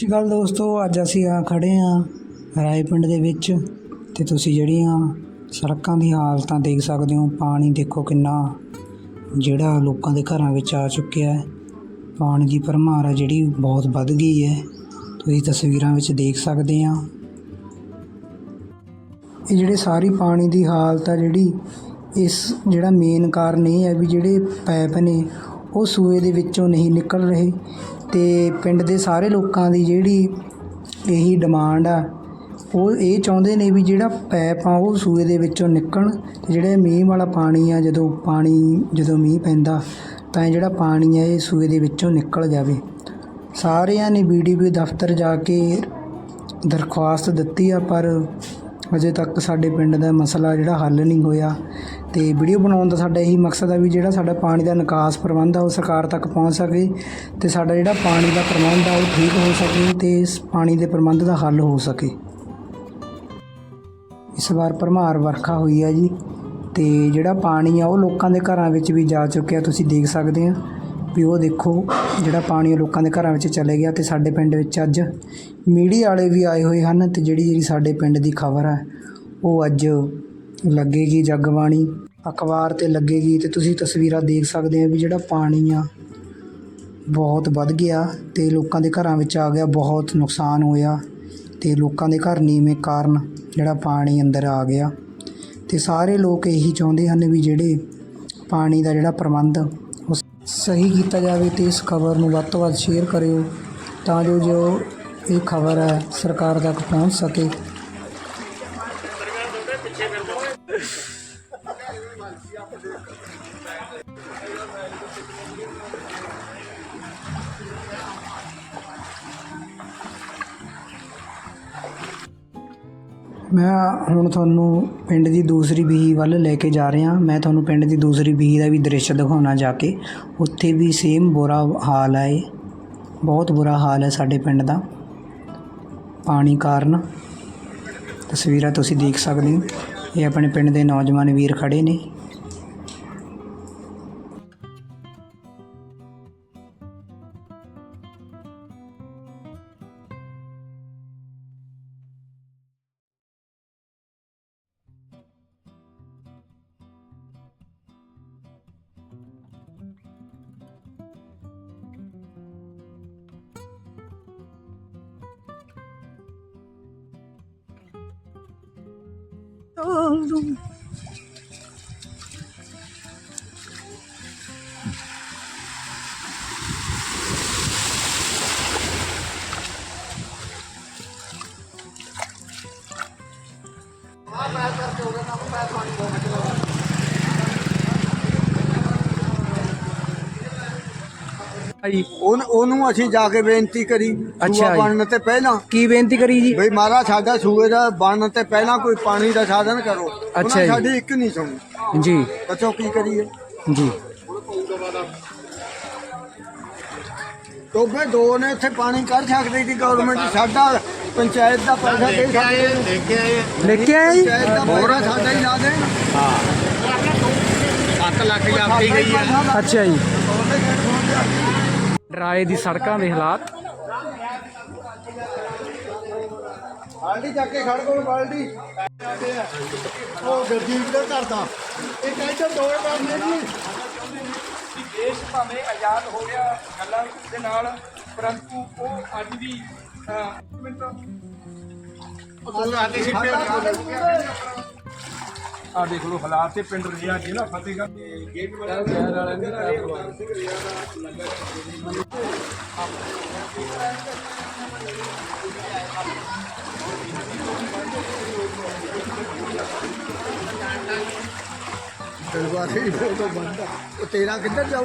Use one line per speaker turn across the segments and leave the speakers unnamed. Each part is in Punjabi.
ਸਤਿ ਸ਼੍ਰੀ ਅਕਾਲ ਦੋਸਤੋ, ਅੱਜ ਅਸੀਂ ਆ ਖੜੇ ਆ ਰਾਏ ਪਿੰਡ ਦੇ ਵਿੱਚ ਤੇ ਤੁਸੀਂ ਜਿਹੜੀਆਂ ਸੜਕਾਂ ਦੀ ਹਾਲਤਾਂ ਦੇਖ ਸਕਦੇ ਹੋ, ਪਾਣੀ ਦੇਖੋ ਕਿੰਨਾ ਜਿਹੜਾ ਲੋਕਾਂ ਦੇ ਘਰਾਂ ਵਿੱਚ ਆ ਚੁੱਕਿਆ ਹੈ। ਪਾਣੀ ਦੀ ਭਰਮਾਰ ਆ ਜਿਹੜੀ ਬਹੁਤ ਵੱਧ ਗਈ ਹੈ। ਤੁਸੀਂ ਤਸਵੀਰਾਂ ਵਿੱਚ ਦੇਖ ਸਕਦੇ ਆ ਇਹ ਜਿਹੜੇ ਸਾਰੀ ਪਾਣੀ ਦੀ ਹਾਲਤ ਆ ਜਿਹੜੀ, ਇਸ ਜਿਹੜਾ ਮੇਨ ਕਾਰਨ ਇਹ ਹੈ ਵੀ ਜਿਹੜੇ ਪਾਈਪ ਨੇ, ਉਹ ਸੂਏ ਦੇ ਵਿੱਚੋਂ ਨਹੀਂ ਨਿਕਲ ਰਹੇ। ਤੇ ਪਿੰਡ ਦੇ ਸਾਰੇ ਲੋਕਾਂ ਦੀ ਜਿਹੜੀ ਇਹੀ ਡਿਮਾਂਡ ਆ, ਉਹ ਇਹ ਚਾਹੁੰਦੇ ਨੇ ਵੀ ਜਿਹੜਾ ਪੈਪ ਆ, ਉਹ ਸੂਏ ਦੇ ਵਿੱਚੋਂ ਨਿਕਲਣ ਅਤੇ ਜਿਹੜੇ ਮੀਂਹ ਵਾਲਾ ਪਾਣੀ ਆ, ਜਦੋਂ ਪਾਣੀ, ਜਦੋਂ ਮੀਂਹ ਪੈਂਦਾ, ਤਾਂ ਇਹ ਜਿਹੜਾ ਪਾਣੀ ਆ, ਇਹ ਸੂਏ ਦੇ ਵਿੱਚੋਂ ਨਿਕਲ ਜਾਵੇ। ਸਾਰਿਆਂ ਨੇ ਬੀਡੀਪੀ ਦਫ਼ਤਰ ਜਾ ਕੇ ਦਰਖਾਸਤ ਦਿੱਤੀ ਆ, ਪਰ ਅਜੇ ਤੱਕ ਸਾਡੇ ਪਿੰਡ ਦਾ ਮਸਲਾ ਜਿਹੜਾ ਹੱਲ ਨਹੀਂ ਹੋਇਆ। ਤੇ ਵੀਡੀਓ ਬਣਾਉਣ ਦਾ ਸਾਡਾ ਇਹੀ ਮਕਸਦ ਆ ਵੀ ਜਿਹੜਾ ਸਾਡਾ ਪਾਣੀ ਦਾ ਨਿਕਾਸ ਪ੍ਰਬੰਧ ਆ ਉਹ ਸਰਕਾਰ ਤੱਕ ਪਹੁੰਚ ਸਕੇ ਤੇ ਸਾਡਾ ਜਿਹੜਾ ਪਾਣੀ ਦਾ ਪ੍ਰਬੰਧ ਆ ਉਹ ਠੀਕ ਹੋ ਸਕੇ ਤੇ ਇਸ ਪਾਣੀ ਦੇ ਪ੍ਰਬੰਧ ਦਾ ਹੱਲ ਹੋ ਸਕੇ। ਇਸ ਵਾਰ ਭਰਮਾਰ ਵਰਖਾ ਹੋਈ ਹੈ ਜੀ ਤੇ ਜਿਹੜਾ ਪਾਣੀ ਆ ਉਹ ਲੋਕਾਂ ਦੇ ਘਰਾਂ ਵਿੱਚ ਵੀ ਜਾ ਚੁੱਕਿਆ, ਤੁਸੀਂ ਦੇਖ ਸਕਦੇ ਆ ਵੀ ਉਹ ਦੇਖੋ ਜਿਹੜਾ ਪਾਣੀ ਲੋਕਾਂ ਦੇ ਘਰਾਂ ਵਿੱਚ ਚਲੇ ਗਿਆ ਤੇ ਸਾਡੇ ਪਿੰਡ ਵਿੱਚ ਅੱਜ ਮੀਡੀਆ ਵਾਲੇ ਵੀ ਆਏ ਹੋਏ ਹਨ ਤੇ ਜਿਹੜੀ ਜਿਹੜੀ ਸਾਡੇ ਪਿੰਡ ਦੀ ਖਬਰ ਹੈ ਉਹ ਅੱਜ ਲੱਗੇਗੀ ਜਗਬਾਣੀ, ਅਖਬਾਰ ਤੇ ਲੱਗੇਗੀ ਅਤੇ ਤੁਸੀਂ ਤਸਵੀਰਾਂ ਦੇਖ ਸਕਦੇ ਆ ਵੀ ਜਿਹੜਾ ਪਾਣੀ ਆ, ਬਹੁਤ ਵੱਧ ਗਿਆ ਅਤੇ ਲੋਕਾਂ ਦੇ ਘਰਾਂ ਵਿੱਚ ਆ ਗਿਆ, ਬਹੁਤ ਨੁਕਸਾਨ ਹੋਇਆ ਅਤੇ ਲੋਕਾਂ ਦੇ ਘਰ ਨੀਵੇਂ ਕਾਰਨ ਜਿਹੜਾ ਪਾਣੀ ਅੰਦਰ ਆ ਗਿਆ। ਅਤੇ ਸਾਰੇ ਲੋਕ ਇਹੀ ਚਾਹੁੰਦੇ ਹਨ ਵੀ ਜਿਹੜੇ ਪਾਣੀ ਦਾ ਜਿਹੜਾ ਪ੍ਰਬੰਧ ਉਹ ਸਹੀ ਕੀਤਾ ਜਾਵੇ ਅਤੇ ਇਸ ਖਬਰ ਨੂੰ ਵੱਧ ਤੋਂ ਵੱਧ ਸ਼ੇਅਰ ਕਰਿਓ ਤਾਂ ਜੋ ਜੋ ਇਹ ਖਬਰ ਹੈ ਸਰਕਾਰ ਤੱਕ ਪਹੁੰਚ ਸਕੇ। ਮੈਂ ਹੁਣ ਤੁਹਾਨੂੰ ਪਿੰਡ ਦੀ ਦੂਸਰੀ ਬੀਹੀ ਵੱਲ ਲੈ ਕੇ ਜਾ ਰਿਹਾ। ਮੈਂ ਤੁਹਾਨੂੰ ਪਿੰਡ ਦੀ ਦੂਸਰੀ ਬੀਹੀ ਦਾ ਵੀ ਦ੍ਰਿਸ਼ ਦਿਖਾਉਣਾ ਜਾ ਕੇ। ਉੱਥੇ ਵੀ ਸੇਮ ਬੁਰਾ ਹਾਲ ਹੈ ਇਹ। ਬਹੁਤ ਬੁਰਾ ਹਾਲ ਹੈ ਸਾਡੇ ਪਿੰਡ ਦਾ। ਪਾਣੀ ਕਾਰਨ। ਤਸਵੀਰਾਂ ਤੁਸੀਂ ਦੇਖ ਸਕਦੇ ਹੋ। ਇਹ ਆਪਣੇ ਪਿੰਡ ਦੇ ਨੌਜਵਾਨ ਵੀਰ ਖੜੇ ਨੇ। oldum.
ਜੀ।
ਉਹਨ- ਉਹਨੂੰ ਅਸੀਂ ਜਾ ਕੇ ਬੇਨਤੀ ਕਰੀ
ਅੱਛਾ
ਸੂਆ
ਜੀ।
ਬਣਨ ਤੇ ਪਹਿਲਾਂ।
ਕੀ ਬੇਨਤੀ ਕਰੀ ਜੀ?
ਬਈ ਮਹਾਰਾਜ ਸਾਡਾ ਸੂਏ ਦਾ ਬਣਨ ਤੇ ਪਹਿਲਾਂ ਕੋਈ ਪਾਣੀ ਦਾ ਸਾਧਨ ਕਰੋ।
ਅੱਛਾ ਜੀ।
ਸਾਡੀ ਇੱਕ ਨਹੀਂ ਸੁਣੀ
ਜੀ।
ਦੱਸੋ ਕੀ ਕਰੀਏ?
ਜੀ।
ਟੋਬੇ ਦੋ ਨੇ ਇੱਥੇ ਪਾਣੀ ਕੱਢ ਸਕਦੀ ਸੀ ਗਵਰਨਮੈਂਟ ਸਾਡਾ ਪੰਚਾਇਤ ਦਾ ਪੈਸਾ ਦੇ ਸਕਦੇ
ਲੈ ਕੇ ਆਏ ਜੀ
ਪੰਚਾਇਤ ਦਾ ਪੈਸਾ ਸਾਡਾ ਹੀ ਲਾ ਦੇਣ।
7 ਲੱਖ ਜਾਂਦੀ ਗਈ ਹੈ
ਅੱਛਾ ਜੀ। ਡਰਾਏ ਦੀ ਸੜਕਾਂ ਦੇ ਹਾਲਾਤ।
ਬਾਲਟੀ ਚੱਕ ਕੇ ਖੜ ਕੋਲ ਬਾਲਟੀ। ਉਹ ਗਰਦੀਪ ਦਾ ਘਰ ਦਾ। ਇਹ ਕਹਿੰਦਾ ਦੋਏ ਕਰਨੇ ਜੀ
ਦੇਸ਼ ਭਾਵੇਂ ਆਜ਼ਾਦ ਹੋ ਗਿਆ ਗੱਲਾਂ ਦੇ ਨਾਲ ਪਰੰਤੂ ਉਹ ਅੱਜ ਵੀ ਮਿੰਟ। ਉਹ ਆਦੇ ਸੀ ਆ ਦੇਖ ਲਓ ਹਾਲਾਤ ਤੇ ਪਿੰਡ ਰਿਆ ਜ਼ਿਲ੍ਹਾ ਫਤਿਹਗੜ੍ਹ ਤੇ ਗੇਟ ਵਾਲਾ ਸ਼ਹਿਰ ਵਾਲਿਆਂ ਦੇ
ਦਰਬਾਰੇ ਹੀ ਫੋਟੋ ਬੰਦਾ। ਉਹ ਤੇਰਾ ਕਿੱਧਰ ਜਾਊ?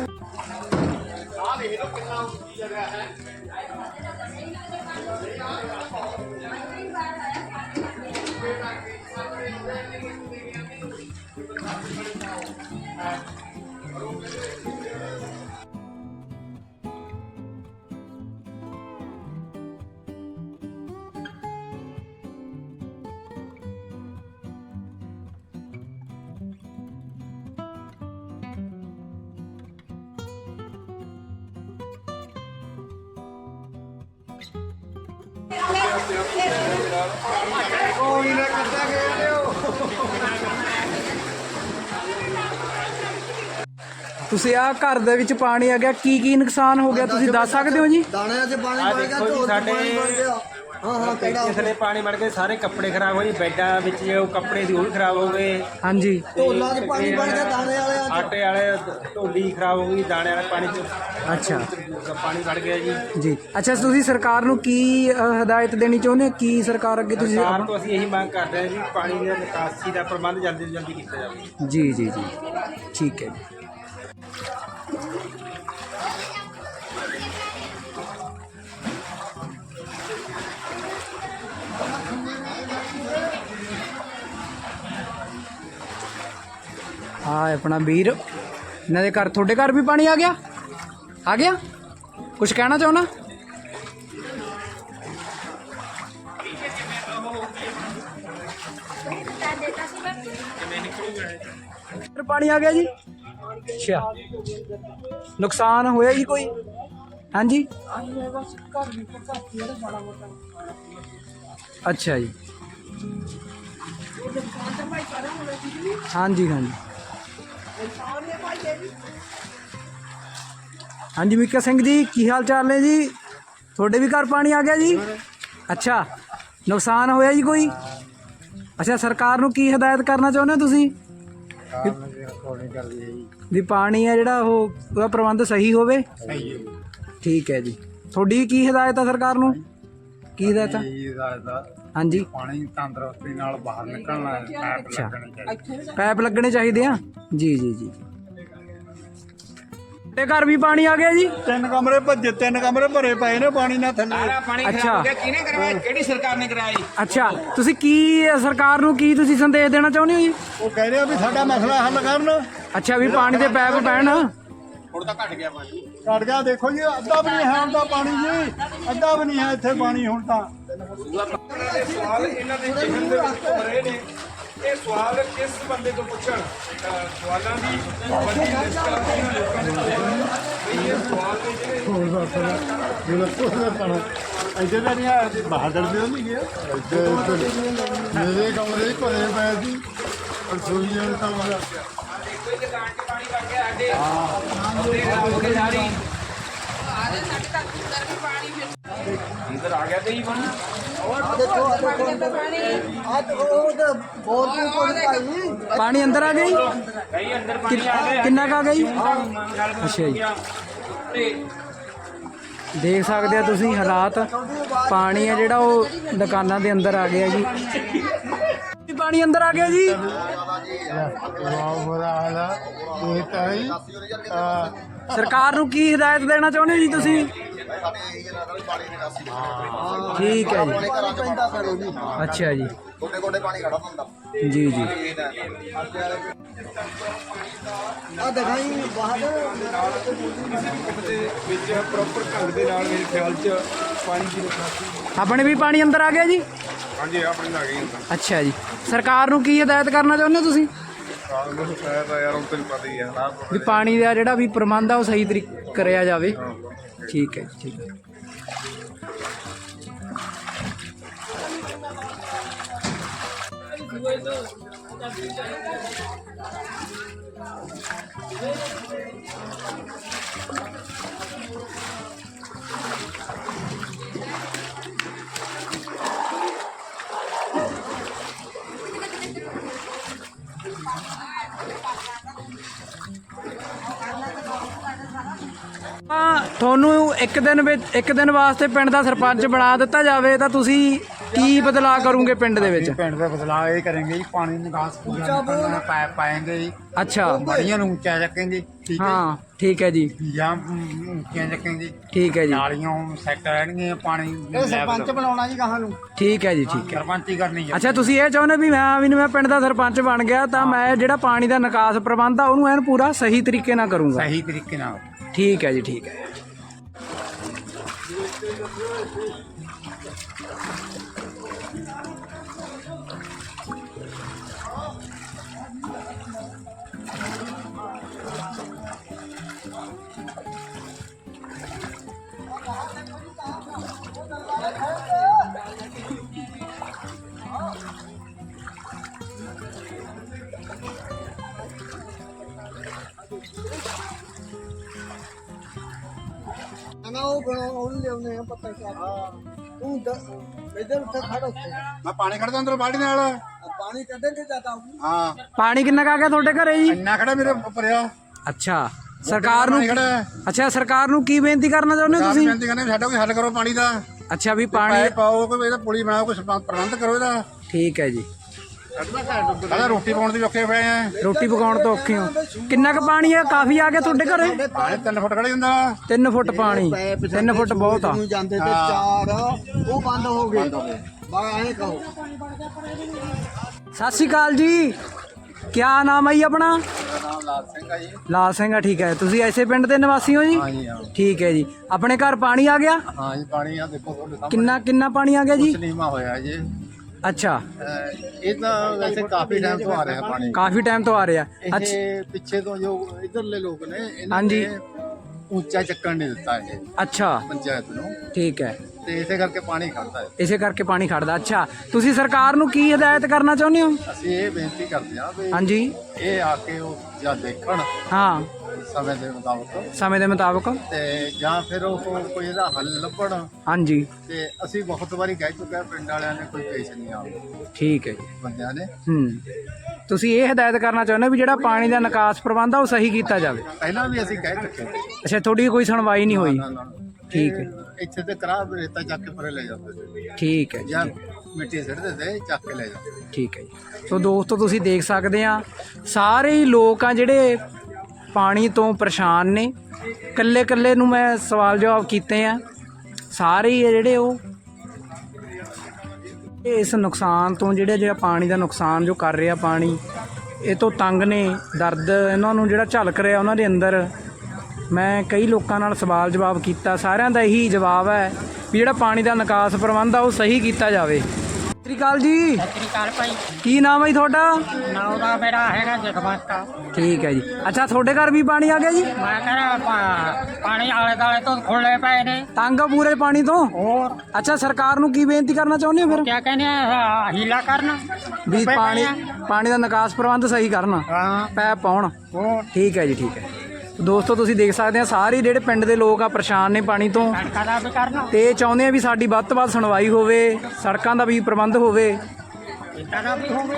ਕੋਈ ਨਾ ਕਰਦਾ ਗਏ
ਤੁਸੀਂ ਆ ਘਰ ਦੇ ਵਿੱਚ ਪਾਣੀ ਆ ਗਿਆ ਕੀ ਕੀ ਨੁਕਸਾਨ ਹੋ ਗਿਆ? ਤੁਸੀਂ ਦੱਸ ਸਕਦੇ ਹੋ ਜੀ?
ਦਾਣਿਆਂ 'ਚ ਪਾਣੀ ਵੜ ਗਿਆ ਢੋਲ 'ਚ ਪਾਣੀ ਵੜ ਗਿਆ। ਹਾਂ ਹਾਂ ਕਿਹੜਾ
ਇਸਲੇ ਪਾਣੀ ਵੜ ਕੇ ਸਾਰੇ ਕੱਪੜੇ ਖਰਾਬ ਹੋ ਜੀ ਬੈੱਡਾਂ ਵਿੱਚ ਜੋ ਕੱਪੜੇ ਦੀ ਉਹ ਵੀ ਖਰਾਬ ਹੋ ਗਏ।
ਹਾਂਜੀ।
ਢੋਲਾਂ 'ਚ ਪਾਣੀ ਵੜ ਗਿਆ ਦਾਣੇ ਵਾਲਿਆਂ 'ਚ।
ਆਟੇ ਵਾਲੇ ਢੋਲੀ ਖਰਾਬ ਹੋ ਗਈ ਦਾਣੇ ਵਾਲੇ ਪਾਣੀ ਚ।
ਅੱਛਾ।
ਪਾਣੀ ਵੜ ਗਿਆ ਜੀ।
ਜੀ। ਅੱਛਾ ਤੁਸੀਂ ਸਰਕਾਰ ਨੂੰ ਕੀ ਅ, ਹਦਾਇਤ ਦੇਣੀ ਚਾਹੁੰਦੇ ਹੋ? ਕੀ ਸਰਕਾਰ ਅੱਗੇ ਤੁਸੀਂ
ਸਰਕਾਰ ਤੋਂ ਅਸੀਂ ਇਹੀ ਮੰਗ ਕਰਦੇ ਹਾਂ ਜੀ ਪਾਣੀ ਦੇ ਨਿਕਾਸੀ ਦਾ ਪ੍ਰਬੰਧ ਜਲਦੀ ਤੋਂ ਜਲਦੀ ਕੀਤਾ ਜਾਵੇ।
ਜੀ ਜੀ ਜੀ। ਠੀਕ ਹੈ ਜੀ। ਹਾਂ ਆਪਣਾ ਵੀਰ। ਇਹਨਾਂ ਦੇ ਘਰ, ਤੁਹਾਡੇ ਘਰ ਵੀ ਪਾਣੀ ਆ ਗਿਆ? ਆ ਗਿਆ? ਕੁਝ ਕਹਿਣਾ ਚਾਹਣਾ ਪਾਣੀ ਆ ਗਿਆ ਜੀ? ਅੱਛਾ। ਨੁਕਸਾਨ ਹੋਇਆ ਜੀ ਕੋਈ? ਹਾਂਜੀ? ਅੱਛਾ ਜੀ। ਹਾਂਜੀ ਹਾਂਜੀ। ਹਾਂਜੀ ਮਿੱਕਾ ਸਿੰਘ ਜੀ ਕੀ ਹਾਲ ਚਾਲ ਨੇ ਜੀ? ਤੁਹਾਡੇ ਵੀ ਘਰ ਪਾਣੀ ਆ ਗਿਆ ਜੀ? ਅੱਛਾ ਨੁਕਸਾਨ ਹੋਇਆ ਜੀ ਕੋਈ? ਅੱਛਾ ਸਰਕਾਰ ਨੂੰ ਕੀ ਹਦਾਇਤ ਕਰਨਾ ਚਾਹੁੰਦੇ ਹੋ ਤੁਸੀਂ? ਵੀ ਪਾਣੀ ਹੈ ਜਿਹੜਾ ਉਹ ਉਹਦਾ ਪ੍ਰਬੰਧ ਸਹੀ ਹੋਵੇ? ਠੀਕ ਹੈ ਜੀ। ਤੁਹਾਡੀ ਕੀ ਹਦਾਇਤ ਆ ਸਰਕਾਰ ਨੂੰ? ਕੀ ਹਦਾਇਤ ਆ ਹਾਂਜੀ।
ਪਾਣੀ ਤੰਦਰੁਸਤੀ ਨਾਲ ਬਾਹਰ ਨਿਕਲਣਾ ਹੈ ਪੈਪ
ਅੱਛਾ।
ਲੱਗਣੇ ਚਾਹੀਦੇ।
ਪੈਪ ਲੱਗਣੇ ਚਾਹੀਦੇ ਆ? ਜੀ ਜੀ ਜੀ। ਤੇ ਘਰ ਵੀ ਪਾਣੀ ਆ ਗਿਆ ਜੀ?
ਤਿੰਨ ਕਮਰੇ ਭੱਜੇ ਤਿੰਨ ਕਮਰੇ ਭਰੇ ਪਏ ਨੇ ਪਾਣੀ ਨਾਲ ਥੱਲੇ।
ਪਾਣੀ
ਅੱਛਾ।
ਖਰਾਬ ਹੋ ਗਿਆ। ਕਿਹਨੇ ਕਰਵਾਇਆ? ਕਿਹੜੀ ਸਰਕਾਰ ਨੇ ਕਰਾਇਆ ਜੀ?
ਅੱਛਾ। ਤੁਸੀਂ ਕੀ ਸਰਕਾਰ ਨੂੰ ਕੀ ਤੁਸੀਂ ਸੰਦੇਸ਼ ਦੇਣਾ ਚਾਹੁੰਦੇ ਹੋ ਜੀ?
ਉਹ ਕਹਿ ਰਹੇ ਆ ਵੀ ਸਾਡਾ ਮਸਲਾ ਹੱਲ ਕਰਨ।
ਅੱਛਾ ਵੀ ਪਾਣੀ ਦੇ ਪੈਪ ਪੈਣ।
ਘਟ ਗਿਆ ਦੇਖੋ ਜੀ, ਅੱਧਾ ਵੀ ਨਹੀਂ ਹੈ ਹੁਣ ਤਾਂ ਪਾਣੀ ਜੀ। ਅੱਧਾ ਵੀ ਨਹੀਂ ਹੈ ਇੱਥੇ ਪਾਣੀ ਹੁਣ ਤਾਂ।
ਸਵਾਲ ਇਹਨਾਂ ਦੇ ਜੀਵਨ ਦੇ ਵਿੱਚ ਘੁੰਮ ਰਹੇ ਨੇ ਇਹ ਸਵਾਲ ਕਿਸ ਬੰਦੇ ਤੋਂ ਪੁੱਛਣ ਸਵਾਲਾਂ ਦੀ ਵੱਡੀ ਲਿਸਟ ਇਹਨਾਂ ਲੋਕਾਂ ਨੇ ਵੀ ਇਹ ਸਵਾਲ ਨੇ ਜਿਹੜੇ
ਇੱਥੇ ਤਾਂ ਨਹੀਂ ਆਇਆ ਬਹਾਦਰ ਦੇ ਨਹੀਂ ਗਿਆ ਮੇਰੇ ਕਮਰੇ ਹੀ ਪਏ ਸੀ, ਰਸੋਈ ਵਾਲੇ ਕਮਰਾ
ਕੋਈ ਦੁਕਾਨ ਸਾਡੇ ਉਹਦੇ ਸਾਰੀ ਤੇ ਬਣ
ਕੋਈ
ਪਾਣੀ ਅੰਦਰ ਆ ਗਿਆ
ਕਈ ਅੰਦਰ ਪਾਣੀ ਆ ਗਿਆ
ਕਿੰਨਾ ਕਾ ਜੀ ਅੱਛਾ ਜੀ। ਦੇਖ ਸਕਦੇ ਆ ਤੁਸੀਂ ਹਾਲਾਤ। ਪਾਣੀ ਆ ਜਿਹੜਾ ਉਹ ਦੁਕਾਨਾਂ ਦੇ ਅੰਦਰ ਆ ਗਿਆ ਜੀ, ਪਾਣੀ ਅੰਦਰ ਆ ਗਿਆ ਜੀ।
ਬਹੁਤ ਬੁਰਾ ਹਾਲ ਹੈ ਇਹ ਤਾਂ ਹੀ ਅਹ,
ਸਰਕਾਰ ਨੂੰ ਕੀ ਹਦਾਇਤ ਦੇਣਾ ਚਾਹੁੰਦੇ ਹੋ ਜੀ ਤੁਸੀਂ? ਠੀਕ ਹੈ ਜੀ। ਅੱਛਾ ਜੀ।
ਗੋਡੇ ਗੋਡੇ ਪਾਣੀ ਖੜਾ ਹੁੰਦਾ
ਜੀ ਜੀ
ਆ ਦਿਖਾਈ ਬਾਹਰ
ਵਿੱਚ ਪ੍ਰੋਪਰ ਢੰਗ ਦੇ ਨਾਲ ਮੇਰੇ ਖਿਆਲ 'ਚ ਪਾਣੀ ਦੀ ਨਿਕਾਸੀ
ਆਪਣੇ ਵੀ ਪਾਣੀ ਅੰਦਰ ਆ ਗਿਆ ਜੀ?
ਹਾਂਜੀ ਆਪਣੇ ਲੱਗ ਗਈ
ਅੱਛਾ ਜੀ। ਸਰਕਾਰ ਨੂੰ ਕੀ ਹਦਾਇਤ ਕਰਨਾ ਚਾਹੁੰਦੇ ਹੋ ਤੁਸੀਂ?
ਸਾਲ ਨੂੰ ਸ਼ਾਇਦ ਯਾਰ ਹੁਣ ਤੈਨੂੰ ਪਤਾ ਹੀ ਆ ਨਾ
ਵੀ ਪਾਣੀ ਦਾ ਜਿਹੜਾ ਵੀ ਪ੍ਰਬੰਧ ਆ ਉਹ ਸਹੀ ਤਰੀਕੇ ਕਰਿਆ ਜਾਵੇ। ਠੀਕ ਹੈ ਜੀ ਠੀਕ ਹੈ। ਆ ਤੁਹਾਨੂੰ ਇੱਕ ਦਿਨ ਵਿੱਚ ਇੱਕ ਦਿਨ ਵਾਸਤੇ ਪਿੰਡ ਦਾ ਸਰਪੰਚ ਬਣਾ ਦਿੱਤਾ ਜਾਵੇ ਤਾਂ ਤੁਸੀਂ ਕੀ ਬਦਲਾਅ ਕਰੋਗੇ ਪਿੰਡ ਦੇ ਵਿੱਚ?
ਪਿੰਡ ਦਾ ਬਦਲਾਅ ਇਹ ਕਰਾਂਗੇ ਜੀ ਪਾਣੀ ਨਿਕਾਸ ਪੂਰਾ ਕਰਨਾ ਪਾਇਪ ਪਾਏਂਗੇ ਜੀ।
ਅੱਛਾ।
ਬੜੀਆਂ ਨੂੰ ਉੱਚਾ ਚੱਕਾਂਗੇ ਠੀਕ ਹੈ
ਹਾਂ। ਠੀਕ ਹੈ ਜੀ।
ਜਾਂ ਉੱਚੀਆਂ ਚੱकेंगे
ਠੀਕ ਹੈ ਜੀ।
ਨਾਲੀਆਂ ਸੈੱਟ ਰਹਿਣਗੀਆਂ ਪਾਣੀ
ਇਹ ਸਰਪੰਚ ਬਣਾਉਣਾ ਜੀ ਕਹਾਂ ਨੂੰ।
ਠੀਕ ਹੈ ਜੀ ਠੀਕ ਹੈ।
ਸਰਪੰਚੀ ਕਰਨੀ ਹੈ
ਅੱਛਾ ਤੁਸੀਂ ਇਹ ਚਾਹੁੰਦੇ ਵੀ ਮੈਂ ਵੀ ਮੈਂ ਪਿੰਡ ਦਾ ਸਰਪੰਚ ਬਣ ਗਿਆ ਤਾਂ ਮੈਂ ਜਿਹੜਾ ਪਾਣੀ ਦਾ ਨਿਕਾਸ ਪ੍ਰਬੰਧ ਆ ਉਹਨੂੰ ਐਨ ਪੂਰਾ ਸਹੀ ਤਰੀਕੇ ਨਾਲ ਕਰੂੰਗਾ।
ਸਹੀ ਤਰੀਕੇ ਨਾਲ।
ਠੀਕ ਹੈ ਜੀ ਠੀਕ ਹੈ।
ਪਾਣੀ
ਕਿੰਨਾ ਕਾ ਗਿਆ ਤੁਹਾਡੇ ਘਰੇ ਜੀ?
ਇੰਨਾ ਖੜਾ ਮੇਰੇ ਉੱਪਰ
ਅੱਛਾ ਸਰਕਾਰ ਨੂੰ ਅੱਛਾ ਸਰਕਾਰ ਨੂੰ ਕੀ ਬੇਨਤੀ ਕਰਨਾ ਚਾਹੁੰਦੇ ਹੋ
ਤੁਸੀਂ? ਬੇਨਤੀ ਕਰਨਾ ਸਾਡਾ ਕੋਈ ਹੱਲ ਕਰੋ ਪਾਣੀ ਦਾ।
ਅੱਛਾ ਵੀ ਪਾਣੀ
ਪਾਓ ਕੋਈ ਇਹਦਾ ਪੁਲੀ ਬਣਾਓ ਕੋਈ ਪ੍ਰਬੰਧ ਕਰੋ ਇਹਦਾ।
ਠੀਕ ਹੈ ਜੀ।
ਸਾਡਾ ਰੋਟੀ ਪਾਉਣ ਦੀ ਔਖੇ ਪਏ ਆ।
ਰੋਟੀ ਪਕਾਉਣ ਤੋਂ ਔਖੇ ਹੋ। ਕਿੰਨਾ ਕੁ ਪਾਣੀ ਹੈ ਕਾਫੀ ਆ ਗਿਆ ਤੁਹਾਡੇ ਘਰੇ?
ਪਾਣੀ 3 ਫੁੱਟ ਖੜਾ ਹੁੰਦਾ।
3 ਫੁੱਟ ਪਾਣੀ। 3 ਫੁੱਟ ਬਹੁਤ ਆ।
ਨੂੰ ਜਾਂਦੇ ਤੇ ਚਾਰ ਉਹ ਬੰਦ ਹੋ ਗਏ। ਬਾ ਐਂ ਕਹੋ।
ਸਤਿ ਸ਼੍ਰੀ ਅਕਾਲ ਜੀ। ਕਿਆ ਨਾਮ ਹੈ ਜੀ ਆਪਣਾ?
ਨਾਮ ਲਾਲ ਸਿੰਘ ਆ ਜੀ।
ਲਾਲ ਸਿੰਘ ਆ ਠੀਕ ਹੈ ਤੁਸੀਂ ਐਸੇ ਪਿੰਡ ਦੇ ਨਿਵਾਸੀ ਹੋ ਜੀ?
ਹਾਂ
ਠੀਕ ਹੈ ਜੀ। ਆਪਣੇ ਘਰ ਪਾਣੀ ਆ ਗਿਆ?
ਹਾਂ ਜੀ ਪਾਣੀ ਆ ਦੇਖੋ ਤੁਹਾਡੇ ਸਾਹਮਣੇ।
ਕਿੰਨਾ ਕਿੰਨਾ ਪਾਣੀ ਆ ਗਿਆ ਜੀ?
ਨੀਮਾ ਹੋਇਆ ਜੀ।
ਅੱਛਾ।
ਅਹ ਇਹ ਤਾਂ ਵੈਸੇ ਕਾਫੀ ਟਾਈਮ ਤੋਂ ਆ ਰਿਹਾ ਪਾਣੀ।
ਕਾਫੀ ਟਾਈਮ ਤੋਂ ਆ ਰਿਹਾ। ਅੱਛਾ
ਇਹ ਪਿੱਛੇ ਤੋਂ ਜੋ ਇਧਰਲੇ ਲੋਕ ਨੇ ਇਹਨਾਂ
ਹਾਂਜੀ।
ਨੇ ਉੱਚਾ ਚੱਕਣ ਨਹੀਂ ਦਿੱਤਾ ਇਹ।
ਅੱਛਾ।
ਪੰਚਾਇਤ ਨੂੰ।
ਠੀਕ ਹੈ।
ਤੇ ਇਸੇ ਕਰਕੇ ਪਾਣੀ ਖੜਦਾ ਹੈ।
ਇਸੇ ਕਰਕੇ ਪਾਣੀ ਖੜਦਾ। ਅੱਛਾ। ਤੁਸੀਂ ਸਰਕਾਰ ਨੂੰ ਕੀ ਹਦਾਇਤ ਕਰਨਾ ਚਾਹੁੰਦੇ ਹੋ?
ਅਸੀਂ ਇਹ ਬੇਨਤੀ ਕਰਦੇ ਹਾਂ ਵੀ
ਹਾਂਜੀ।
ਇਹ ਆ ਕੇ ਉਹ ਜਾਂ ਦੇਖਣ।
ਹਾਂ।
ਸਮੇਂ ਦੇ ਮੁਤਾਬਕ।
ਸਮੇਂ ਦੇ ਮੁਤਾਬਕ।
ਤੇ ਜਾਂ ਫਿਰ ਉਹ ਕੋਈ ਇਹਦਾ ਹੱਲ ਲੱਭਣ।
ਹਾਂਜੀ।
ਤੇ ਅਸੀਂ ਬਹੁਤ ਵਾਰੀ ਕਹਿ ਚੁੱਕੇ ਹਾਂ ਪਿੰਡ ਵਾਲਿਆਂ ਨੇ ਕੋਈ ਪੇਸ਼ ਨਹੀਂ ਆ
ਠੀਕ ਹੈ ਜੀ।
ਬੰਦਿਆਂ ਨੇ।
ਹੂੰ। ਤੁਸੀਂ ਇਹ ਹਦਾਇਤ ਕਰਨਾ ਚਾਹੁੰਦੇ ਹੋ ਵੀ ਜਿਹੜਾ ਪਾਣੀ ਦਾ ਨਿਕਾਸ ਪ੍ਰਬੰਧ ਆ ਉਹ ਸਹੀ ਕੀਤਾ ਜਾਵੇ?
ਪਹਿਲਾਂ ਵੀ ਅਸੀਂ ਕਹਿ ਚੁੱਕੇ ਹਾਂ
ਅੱਛਾ ਤੁਹਾਡੀ ਕੋਈ ਸੁਣਵਾਈ ਨਹੀਂ ਹੋਈ।
ਨਾ, ਨਾ, ਨਾ।
ਠੀਕ ਹੈ।
ਇਹ ਇੱਥੇ ਤੇ ਕਰਾ ਰੇਤਾ ਚੱਕ ਕੇ ਪਰੇ ਲੈ ਜਾਂਦੇ ਸੀ।
ਠੀਕ ਹੈ ਜੀ।
ਜਾਂ ਮਿੱਟੀ ਸਿੱਟਦੇ ਤੇ ਚੱਕ ਕੇ ਲੈ ਜਾਂਦੇ
ਠੀਕ ਹੈ ਜੀ। ਸੋ ਦੋਸਤੋ ਤੁਸੀਂ ਦੇਖ ਸਕਦੇ ਆ ਸਾਰੇ ਹੀ ਲੋਕ ਆ ਜਿਹੜੇ ਪਾਣੀ ਤੋਂ ਪਰੇਸ਼ਾਨ ਨੇ। ਕੱਲੇ ਕੱਲੇ ਨੂੰ ਮੈਂ ਸਵਾਲ ਜਵਾਬ ਕੀਤੇ ਆ। ਸਾਰੇ ਹੀ ਆ ਜਿਹੜੇ ਉਹ ਇਸ ਨੁਕਸਾਨ ਤੋਂ ਜਿਹੜੇ ਜਿਹੜਾ ਪਾਣੀ ਦਾ ਨੁਕਸਾਨ ਜੋ ਕਰ ਰਿਹਾ ਪਾਣੀ, ਇਹ ਤੋਂ ਤੰਗ ਨੇ। ਦਰਦ ਇਹਨਾਂ ਨੂੰ ਜਿਹੜਾ ਝਲਕ ਰਿਹਾ ਉਹਨਾਂ ਦੇ ਅੰਦਰ। ਮੈਂ ਕਈ ਲੋਕਾਂ ਨਾਲ ਸਵਾਲ ਜਵਾਬ ਕੀਤਾ। ਸਾਰਿਆਂ ਦਾ ਇਹੀ ਜਵਾਬ ਹੈ ਵੀ ਜਿਹੜਾ ਪਾਣੀ ਦਾ ਨਿਕਾਸ ਪ੍ਰਬੰਧ ਆ, ਉਹ ਸਹੀ ਕੀਤਾ ਜਾਵੇ। ਸ਼੍ਰੀ ਅਕਾਲ ਜੀ।
ਸ੍ਰੀਕਾਲ ਭਾਈ।
ਕੀ ਨਾਮ ਹੈ ਜੀ ਤੁਹਾਡਾ?
ਨਾਮ ਦਾ ਮੇਰਾ ਹੈਗਾ ਜਗਵੰਤਾ
ਠੀਕ ਹੈ ਜੀ। ਅੱਛਾ ਤੁਹਾਡੇ ਘਰ ਵੀ ਪਾਣੀ ਆ ਗਿਆ ਜੀ?
ਮੈਂ ਕਹਿੰਦਾ ਪਾਣੀ ਆਲੇ ਦਾਲੇ ਤੋਂ ਖੁੱਲੇ ਪਏ ਨੇ।
ਤੰਗ ਆ ਪੂਰੇ ਪਾਣੀ ਤੋਂ?
ਹੋਰ।
ਅੱਛਾ ਸਰਕਾਰ ਨੂੰ ਕੀ ਬੇਨਤੀ ਕਰਨਾ ਚਾਹੁੰਦੇ ਹੋ ਫਿਰ?
ਕਿਆ ਕਹਿੰਦੇ ਆ ਹੀਲਾ ਕਰਨਾ।
ਵੀ ਪਾਣੀ ਪਾਣੀ ਦਾ ਨਿਕਾਸ ਪ੍ਰਬੰਧ ਸਹੀ ਕਰਨਾ।
ਹਾਂ।
ਪੈਪ ਪਾਉਣ।
ਹੋਰ।
ਠੀਕ ਹੈ ਜੀ ਠੀਕ ਹੈ। ਦੋਸਤੋ ਤੁਸੀਂ ਦੇਖ ਸਕਦੇ ਆ ਸਾਰੇ ਜਿਹੜੇ ਪਿੰਡ ਦੇ ਲੋਕ ਆ ਪਰੇਸ਼ਾਨ ਨੇ ਪਾਣੀ ਤੋਂ। ਤੇ ਚਾਹੁੰਦੇ ਆ ਵੀ ਸਾਡੀ ਵੱਧ ਤੋਂ ਵੱਧ ਸੁਣਵਾਈ ਹੋਵੇ ਸੜਕਾਂ ਦਾ ਵੀ ਪ੍ਰਬੰਧ ਹੋਵੇ।
ਇੱਦਾਂ ਦਾ ਵੀ ਹੋਵੇ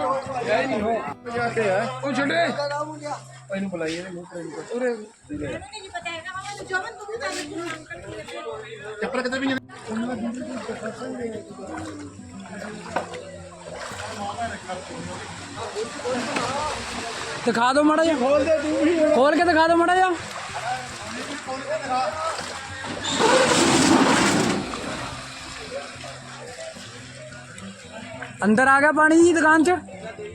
ਚੱਪਲ ਕਿਤੇ ਵੀ ਨਹੀਂ
ਦਿਖਾ ਦਿਓ ਮਾੜਾ ਜਿਹਾ। ਖੋਲ ਦੇ ਤੂੰ ਖੋਲ ਕੇ ਦਿਖਾ ਦਿਓ ਮਾੜਾ ਜਿਹਾ। ਅੰਦਰ ਆ ਗਿਆ ਪਾਣੀ ਜੀ ਦੁਕਾਨ 'ਚ। ਸਤਿ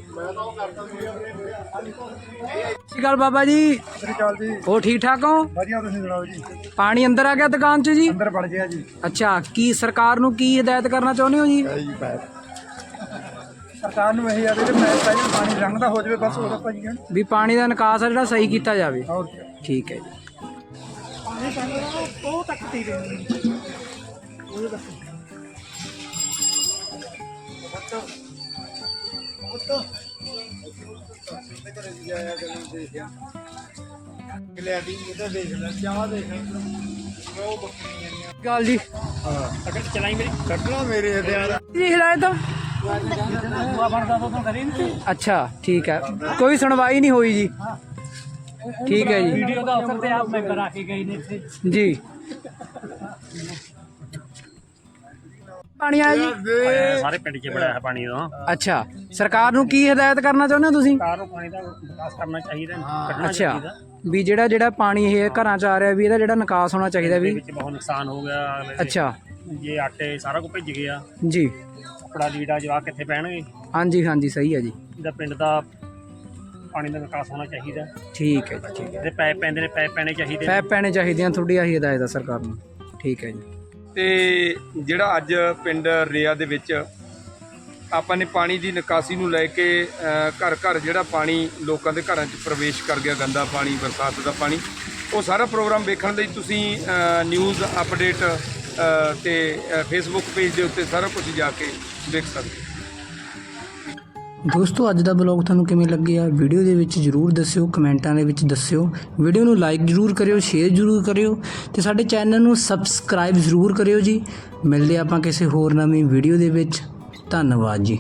ਸ਼੍ਰੀ ਅਕਾਲ ਬਾਬਾ ਜੀ।
ਸ੍ਰੀ ਅਕਾਲ ਜੀ।
ਹੋ ਠੀਕ ਠਾਕ ਹੋ?
ਵਧੀਆ ਤੁਸੀਂ ਸੁਣਾਓ ਜੀ?
ਪਾਣੀ ਅੰਦਰ ਆ ਗਿਆ ਦੁਕਾਨ 'ਚ ਜੀ?
ਅੰਦਰ ਵੜ ਗਿਆ ਜੀ।
ਅੱਛਾ ਕੀ ਸਰਕਾਰ ਨੂੰ ਕੀ ਹਦਾਇਤ ਕਰਨਾ ਚਾਹੁੰਦੇ ਹੋ ਜੀ?
ਜੀ ਸਰਕਾਰ ਨੂੰ ਇਹ ਆ ਕਿ ਪੈਪ ਪਹਿਲੇ ਪਾਣੀ ਰੰਗ ਦਾ ਹੋ ਜਾਵੇ ਬਸ ਉਹਦਾ ਭਾਜੀ
ਵੀ ਪਾਣੀ ਦਾ ਨਿਕਾਸ ਆ ਜਿਹੜਾ ਸਹੀ ਕੀਤਾ ਜਾਵੇ।
ਹੋਰ
ਠੀਕ ਹੈ ਜੀ।
ਗਲੈਡੀ ਇਹਦਾ ਦੇਖ ਲੈ ਚਾਹ ਦੇਖ ਲੈ ਉਹ ਬੱਕਰੀਆਂ ਨੇ
ਗੱਲ ਜੀ।
ਕੱਢਣਾ ਮੇਰੇ। ਹਥਿਆਰ
ਜੀ। ਹਦਾਇਤ ਅੱਛਾ ਠੀਕ ਹੈ। ਕੋਈ ਸੁਣਵਾਈ ਨਹੀਂ ਹੋਈ ਜੀ। ਠੀਕ ਹੈ ਜੀ। ਵੀਡੀਓ ਦਾ ਅਸਰ ਤੇ ਆਪ ਮੈਂਬਰ ਆ ਕੇ ਗਏ ਨੇ ਜੀ। ਪਾਣੀ ਆਇਆ ਜੀ?
ਸਾਰੇ ਪਿੰਡ 'ਚ ਬੜਿਆ ਹੈ ਪਾਣੀ ਦਾ
ਅੱਛਾ। ਸਰਕਾਰ ਨੂੰ ਕੀ ਹਦਾਇਤ ਕਰਨਾ ਚਾਹੁੰਦੇ ਹੋ ਤੁਸੀਂ?
ਸਰਕਾਰ ਨੂੰ ਪਾਣੀ ਦਾ ਵਿਕਾਸ ਕਰਨਾ ਚਾਹੀਦਾ ਕੱਢਣਾ
ਅੱਛਾ। ਵੀ ਜਿਹੜਾ ਜਿਹੜਾ ਪਾਣੀ ਇਹ ਘਰਾਂ ਚ ਆ ਰਿਹਾ ਵੀ ਇਹਦਾ ਜਿਹੜਾ ਨਿਕਾਸ ਹੋਣਾ ਚਾਹੀਦਾ ਵੀ।
ਵਿੱਚ ਬਹੁਤ ਨੁਕਸਾਨ ਹੋ ਗਿਆ।
ਅੱਛਾ।
ਜੇ ਆਟੇ ਸਾਰਾ ਕੁਝ ਭਿੱਜ ਗਿਆ।
ਜੀ।
ਕੱਪੜਾ ਲੀੜਾ ਜਵਾਕ ਕਿੱਥੇ ਪੈਣਗੇ
ਹਾਂਜੀ ਹਾਂਜੀ ਸਹੀ ਹੈ ਜੀ।
ਇਹਦਾ ਪਿੰਡ ਦਾ ਪਾਣੀ ਦਾ ਵਿਕਾਸ ਹੋਣਾ ਚਾਹੀਦਾ।
ਠੀਕ ਹੈ ਜੀ ਠੀਕ ਹੈ।
ਇਹਦੇ ਪੈਪ ਪੈਂਦੇ ਨੇ ਪੈਪ ਪੈਣੇ ਚਾਹੀਦੇ ਨੇ।
ਪੈਪ ਪੈਣੇ ਚਾਹੀਦੀਆਂ ਤੁਹਾਡੀ ਆਹੀ ਹਦਾਇਤ ਆ ਸਰਕਾਰ ਨੂੰ। ਠੀਕ ਹੈ ਜੀ।
ਤੇ ਜਿਹੜਾ ਅੱਜ ਪਿੰਡ ਰੇਆ ਦੇ ਵਿੱਚ ਆਪਾਂ ਨੇ ਪਾਣੀ ਦੀ ਨਿਕਾਸੀ ਨੂੰ ਲੈ ਕੇ ਘਰ ਘਰ ਜਿਹੜਾ ਪਾਣੀ ਲੋਕਾਂ ਦੇ ਘਰਾਂ 'ਚ ਪ੍ਰਵੇਸ਼ ਕਰ ਗਿਆ ਗੰਦਾ ਪਾਣੀ ਬਰਸਾਤ ਦਾ ਪਾਣੀ ਉਹ ਸਾਰਾ ਪ੍ਰੋਗਰਾਮ ਵੇਖਣ ਲਈ ਤੁਸੀਂ ਨਿਊਜ਼ ਅਪਡੇਟ ਤੇ ਫੇਸਬੁੱਕ ਪੇਜ ਦੇ ਉੱਤੇ ਸਾਰਾ ਕੁਝ ਜਾ ਕੇ ਦੇਖ ਸਕਦੇ ਹੋ।
ਦੋਸਤੋ, ਅੱਜ ਦਾ ਬਲੌਗ ਤੁਹਾਨੂੰ ਕਿਵੇਂ ਲੱਗਿਆ? ਵੀਡੀਓ ਦੇ ਵਿੱਚ ਜਰੂਰ ਦੱਸਿਓ, ਕਮੈਂਟਾਂ ਦੇ ਵਿੱਚ ਦੱਸਿਓ। ਵੀਡੀਓ ਨੂੰ ਲਾਈਕ ਜਰੂਰ ਕਰਿਓ ਸ਼ੇਅਰ ਜਰੂਰ ਕਰਿਓ ਤੇ ਸਾਡੇ ਚੈਨਲ ਨੂੰ ਸਬਸਕ੍ਰਾਈਬ ਜਰੂਰ ਕਰਿਓ ਜੀ। ਮਿਲਦੇ ਆਪਾਂ ਕਿਸੇ ਹੋਰ ਨਵੀਂ ਵੀਡੀਓ ਦੇ ਵਿੱਚ। ਧੰਨਵਾਦ ਜੀ।